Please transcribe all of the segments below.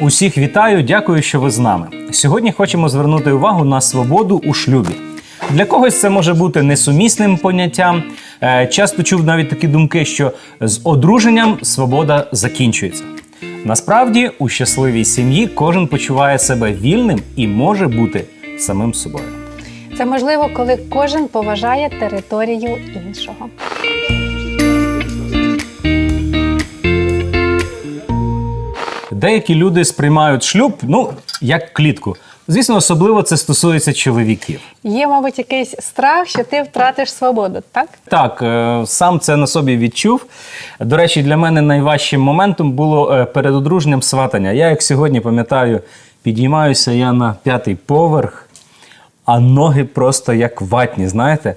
Усіх вітаю, дякую, що ви з нами. Сьогодні хочемо звернути увагу на свободу у шлюбі. Для когось це може бути несумісним поняттям. Е, Часто чув навіть такі думки, що з одруженням свобода закінчується. Насправді, у щасливій сім'ї кожен почуває себе вільним і може бути самим собою. Це можливо, коли кожен поважає територію іншого. Деякі люди сприймають шлюб ну як клітку. Звісно, особливо це стосується чоловіків. Є, мабуть, якийсь страх, що ти втратиш свободу, так? Так, е, сам це на собі відчув. До речі, для мене найважчим моментом було е, перед одруженням сватання. Я, як сьогодні пам'ятаю, підіймаюся я на п'ятий поверх, а ноги просто як ватні, знаєте.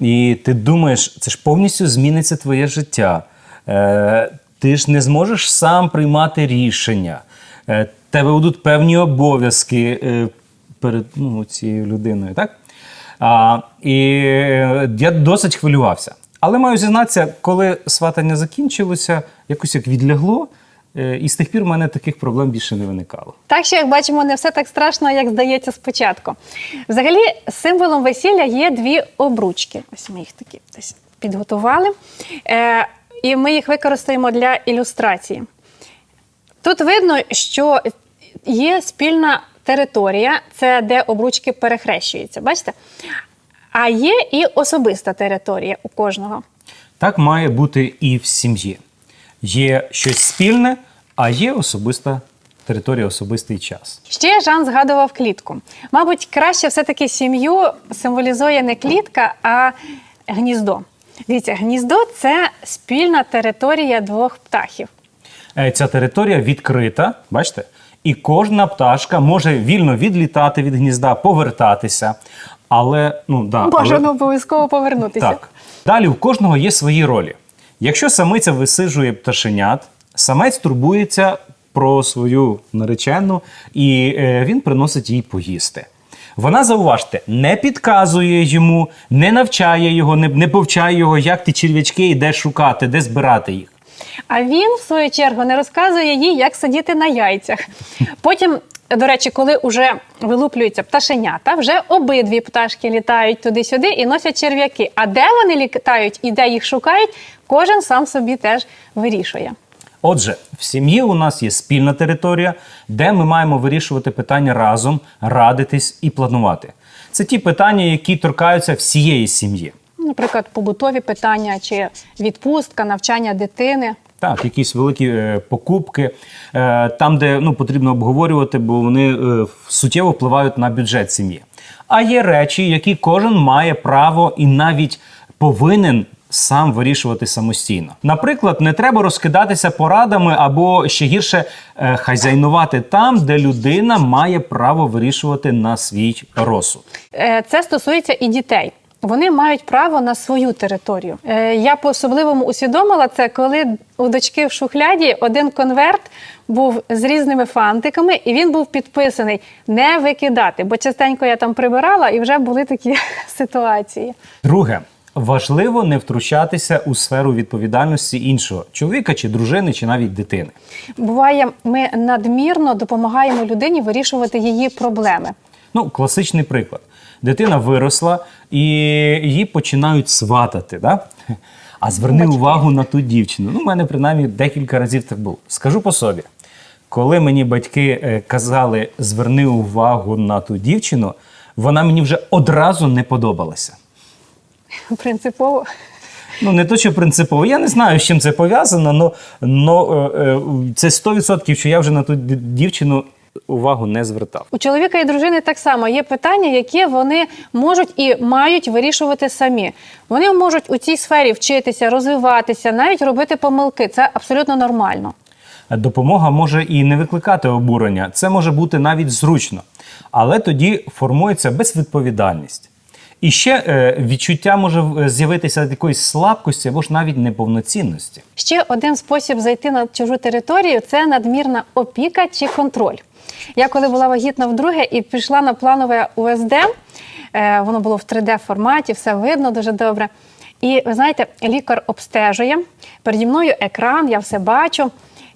І ти думаєш, це ж повністю зміниться твоє життя. Е, Ти ж не зможеш сам приймати рішення. Е, Тебе будуть певні обов'язки е, перед ну, цією людиною, так? А, і е, я досить хвилювався. Але маю зізнатися, коли сватання закінчилося, якось як відлягло, і з тих пір в мене таких проблем більше не виникало. Так що, як бачимо, не все так страшно, як здається спочатку. Взагалі, символом весілля є дві обручки. Ось ми їх такі десь підготували. Е, і ми їх використаємо для ілюстрації. Тут видно, що є спільна територія, це де обручки перехрещуються. Бачите? А є і особиста територія у кожного. Так має бути і в сім'ї. Є щось спільне, а є особиста територія, особистий час. Ще Жан згадував клітку. Мабуть, краще все-таки сім'ю символізує не клітка, а гніздо. Дивіться, гніздо це спільна територія двох птахів. Е, Ця територія відкрита, бачите? І кожна пташка може вільно відлітати від гнізда, повертатися. Але ну да, але- Бажано обов'язково повернутися. Так. Далі у кожного є свої ролі. Якщо самиця висиджує пташенят, самець турбується про свою наречену, і е, він приносить їй поїсти. Вона, зауважте, не підказує йому, не навчає його, не, не повчає його, як ті черв'ячки йде шукати, де збирати їх. А він, в свою чергу, не розказує їй, як сидіти на яйцях. Потім, до речі, коли вже вилуплюються пташенята, вже обидві пташки літають туди-сюди і носять черв'яки. А де вони літають і де їх шукають, кожен сам собі теж вирішує. Отже, в сім'ї у нас є спільна територія, де ми маємо вирішувати питання разом, радитись і планувати. Це ті питання, які торкаються всієї сім'ї. Наприклад, побутові питання чи відпустка, навчання дитини. Так, якісь великі е, покупки, е, там, де ну, потрібно обговорювати, бо вони е, суттєво впливають на бюджет сім'ї. А є речі, які кожен має право і навіть повинен сам вирішувати самостійно. Наприклад, не треба розкидатися порадами або ще гірше е, хазяйнувати там, де людина має право вирішувати на свій розсуд. Е, Це стосується і дітей. Вони мають право на свою територію. Е, Я по особливому усвідомила це, коли у дочки в шухляді один конверт був з різними фантиками, і він був підписаний не викидати, бо частенько я там прибирала, і вже були такі ситуації. Друге, важливо не втручатися у сферу відповідальності іншого чоловіка чи дружини, чи навіть дитини. Буває, ми надмірно допомагаємо людині вирішувати її проблеми. Ну, класичний приклад. Дитина виросла і її починають сватати. Да? А зверни Батьки. увагу на ту дівчину. Ну, у мене принаймні декілька разів так було. Скажу по собі, коли мені батьки е, казали зверни увагу на ту дівчину, вона мені вже одразу не подобалася. Принципово. Ну, не то, що принципово. Я не знаю, з чим це пов'язано, але це 100%, що я вже на ту дівчину увагу не звертав. У чоловіка і дружини так само є питання, які вони можуть і мають вирішувати самі. Вони можуть у цій сфері вчитися, розвиватися, навіть робити помилки. Це абсолютно нормально. Допомога може і не викликати обурення, це може бути навіть зручно, але тоді формується безвідповідальність. І ще е, відчуття може е, з'явитися якоїсь слабкості або ж навіть неповноцінності. Ще один спосіб зайти на чужу територію це надмірна опіка чи контроль. Я коли була вагітна вдруге і пішла на планове УСД, Е, Воно було в 3D-форматі, все видно дуже добре. І ви знаєте, лікар обстежує. Переді мною екран, я все бачу.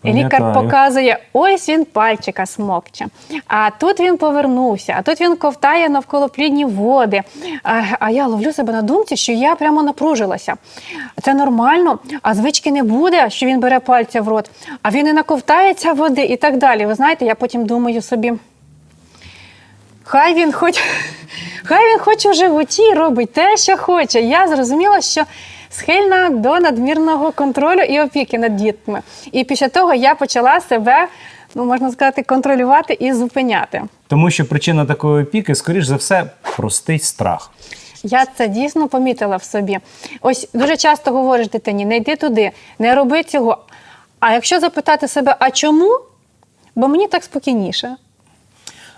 Лікар Пам'ятаю. показує, ось він пальчика смокче. А тут він повернувся, а тут він ковтає навколо плідні води. А, а я ловлю себе на думці, що я прямо напружилася. Це нормально, а звички не буде, що він бере пальця в рот, а він і наковтається води і так далі. Ви знаєте, я потім думаю собі. Хай він хоч хай він хоч у животі робить те, що хоче. Я зрозуміла, що схильна до надмірного контролю і опіки над дітьми. І після того я почала себе, ну можна сказати, контролювати і зупиняти. Тому що причина такої опіки, скоріш за все, простий страх. Я це дійсно помітила в собі. Ось дуже часто говориш дитині: не йди туди, не роби цього. А якщо запитати себе, а чому? Бо мені так спокійніше.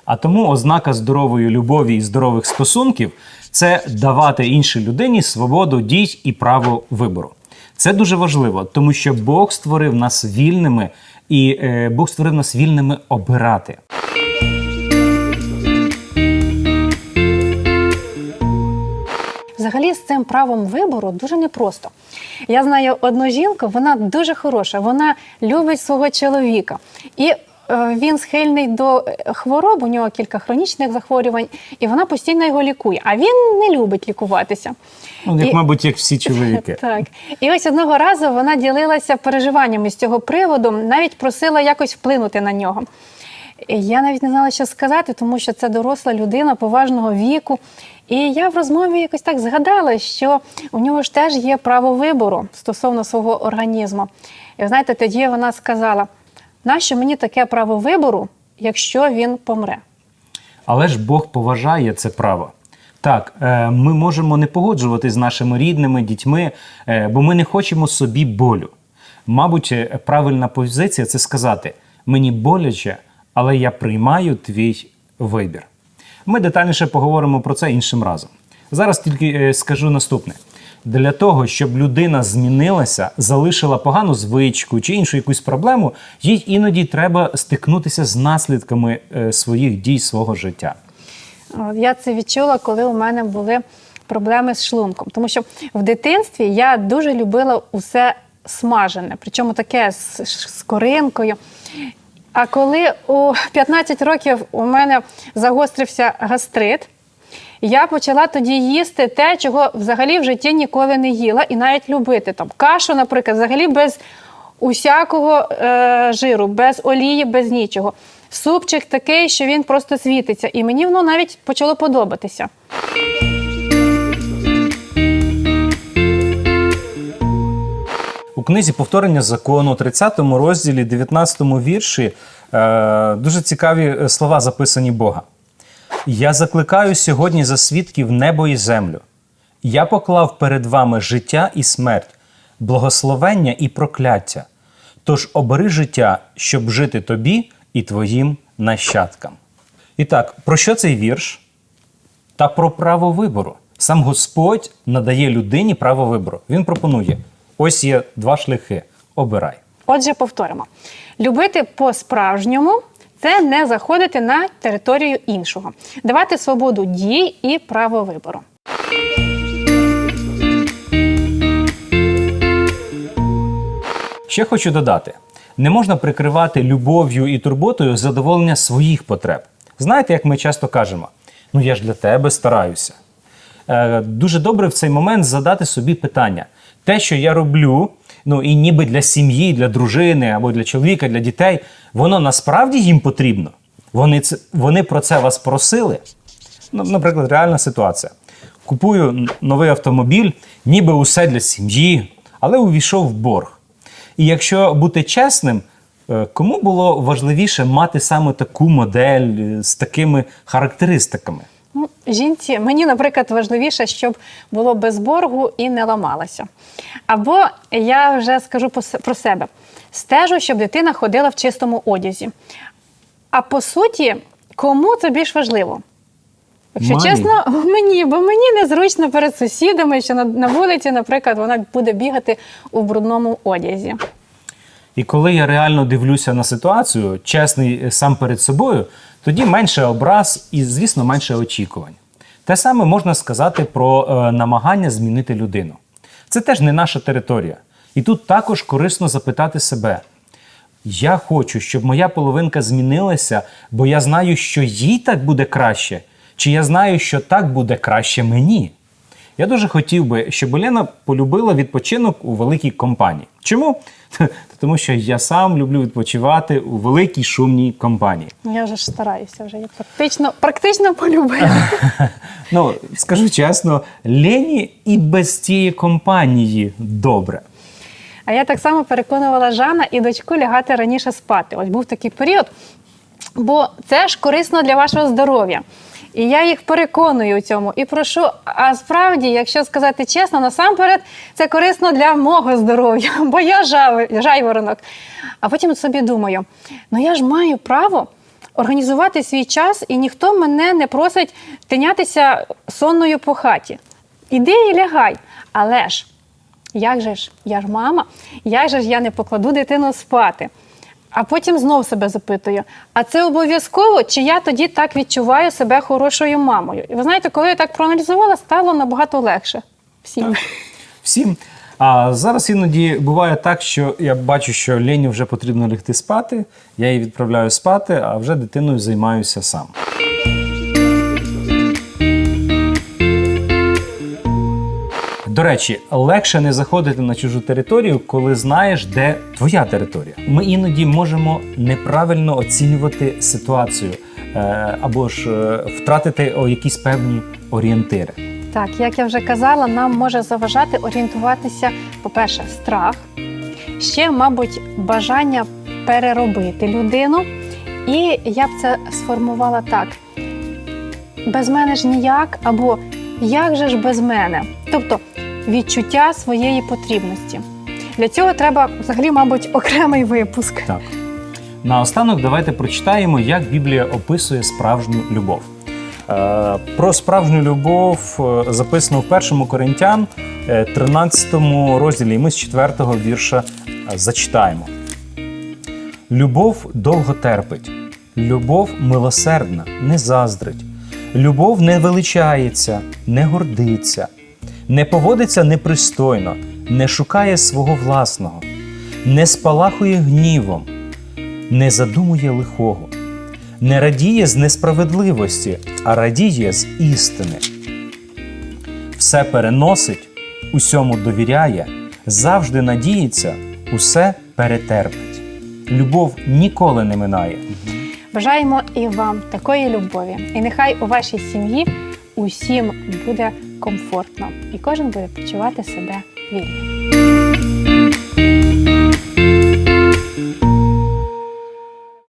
А тому ознака здорової любові і здорових стосунків це давати іншій людині свободу дій і право вибору. Це дуже важливо, тому що Бог створив нас вільними, і е, Бог створив нас вільними обирати. Взагалі з цим правом вибору дуже непросто. Я знаю одну жінку, вона дуже хороша, вона любить свого чоловіка. І він схильний до е, хвороб, у нього кілька хронічних захворювань, і вона постійно його лікує. А він не любить лікуватися. Ну, як, І- мабуть, як всі чоловіки. Так. І ось одного разу вона ділилася переживаннями з цього приводу, навіть просила якось вплинути на нього. Я навіть не знала, що сказати, тому що це доросла людина поважного віку. І я в розмові якось так згадала, що у нього ж теж є право вибору стосовно свого організму. І знаєте, тоді вона сказала: нащо мені таке право вибору, якщо він помре? Але ж Бог поважає це право. Так, е, ми можемо не погоджуватись з нашими рідними, дітьми, е, бо ми не хочемо собі болю. Мабуть, е, правильна позиція це сказати: мені боляче, але я приймаю твій вибір. Ми детальніше поговоримо про це іншим разом. Зараз тільки скажу наступне: для того, щоб людина змінилася, залишила погану звичку чи іншу якусь проблему, їй іноді треба стикнутися з наслідками е, своїх дій свого життя. Я це відчула, коли у мене були проблеми з шлунком. Тому що в дитинстві я дуже любила усе смажене, причому таке з, з коринкою. А коли у 15 років у мене загострився гастрит, я почала тоді їсти те, чого взагалі в житті ніколи не їла, і навіть любити там кашу, наприклад, взагалі без усякого е, жиру, без олії, без нічого. Супчик такий, що він просто світиться, і мені воно навіть почало подобатися. У книзі повторення закону, 30 розділі, 19 вірші, е, дуже цікаві е, слова записані Бога. Я закликаю сьогодні за свідків небо і землю. Я поклав перед вами життя і смерть, благословення і прокляття. Тож обери життя, щоб жити тобі і твоїм нащадкам. І так, про що цей вірш? Та про право вибору. Сам Господь надає людині право вибору. Він пропонує: ось є два шляхи. Обирай. Отже, повторимо: любити по-справжньому це не заходити на територію іншого, давати свободу дій і право вибору. Ще хочу додати: не можна прикривати любов'ю і турботою задоволення своїх потреб. Знаєте, як ми часто кажемо: ну я ж для тебе стараюся. Е, дуже добре в цей момент задати собі питання: те, що я роблю, ну і ніби для сім'ї, для дружини або для чоловіка, для дітей, воно насправді їм потрібно. Вони, це, вони про це вас просили. Ну, наприклад, реальна ситуація. Купую новий автомобіль, ніби усе для сім'ї, але увійшов в борг. І якщо бути чесним, е, кому було важливіше мати саме таку модель е, з такими характеристиками? Ну, жінці, мені, наприклад, важливіше, щоб було без боргу і не ламалося. Або я вже скажу про себе: стежу, щоб дитина ходила в чистому одязі. А по суті, кому це більш важливо? Якщо Мамі. чесно, мені, бо мені незручно перед сусідами, що на, на вулиці, наприклад, вона буде бігати у брудному одязі. І коли я реально дивлюся на ситуацію, чесний е, сам перед собою, тоді менше образ і, звісно, менше очікувань. Те саме можна сказати про е, намагання змінити людину. Це теж не наша територія. І тут також корисно запитати себе: я хочу, щоб моя половинка змінилася, бо я знаю, що їй так буде краще, чи я знаю, що так буде краще мені. Я дуже хотів би, щоб Олена полюбила відпочинок у великій компанії. Чому? Тому що я сам люблю відпочивати у великій шумній компанії. Я вже ж стараюся вже я практично, практично полюбила. Ну, скажу чесно, Лені і без цієї компанії добре. А я так само переконувала Жана і дочку лягати раніше спати. Ось був такий період, бо це ж корисно для вашого здоров'я. І я їх переконую у цьому і прошу. А справді, якщо сказати чесно, насамперед це корисно для мого здоров'я, бо я жайворонок. А потім собі думаю: ну я ж маю право організувати свій час, і ніхто мене не просить тинятися сонною по хаті. Іди і лягай. Але ж як же ж, я ж мама, як же ж я не покладу дитину спати? А потім знов себе запитую: а це обов'язково, чи я тоді так відчуваю себе хорошою мамою? І ви знаєте, коли я так проаналізувала, стало набагато легше всім. Всім. А зараз іноді буває так, що я бачу, що Лені вже потрібно лягти спати, я її відправляю спати, а вже дитиною займаюся сам. До речі, легше не заходити на чужу територію, коли знаєш, де твоя територія. Ми іноді можемо неправильно оцінювати ситуацію е, або ж е, втратити якісь певні орієнтири. Так, як я вже казала, нам може заважати орієнтуватися, по-перше, страх, ще, мабуть, бажання переробити людину. І я б це сформувала так: без мене ж ніяк, або як же ж без мене? Тобто відчуття своєї потрібності. Для цього треба взагалі, мабуть, окремий випуск. Так. Наостанок давайте прочитаємо, як Біблія описує справжню любов. Е, Про справжню любов е, записано в 1 Коринтян, е, 13 розділі. І ми з 4-го вірша е, зачитаємо. Любов довго терпить, любов милосердна, не заздрить, любов не величається, не гордиться, не поводиться непристойно, не шукає свого власного, не спалахує гнівом, не задумує лихого, не радіє з несправедливості, а радіє з істини. Все переносить, усьому довіряє, завжди надіється, усе перетерпить. Любов ніколи не минає. Бажаємо і вам такої любові. І нехай у вашій сім'ї усім буде комфортно, і кожен буде почувати себе вільно.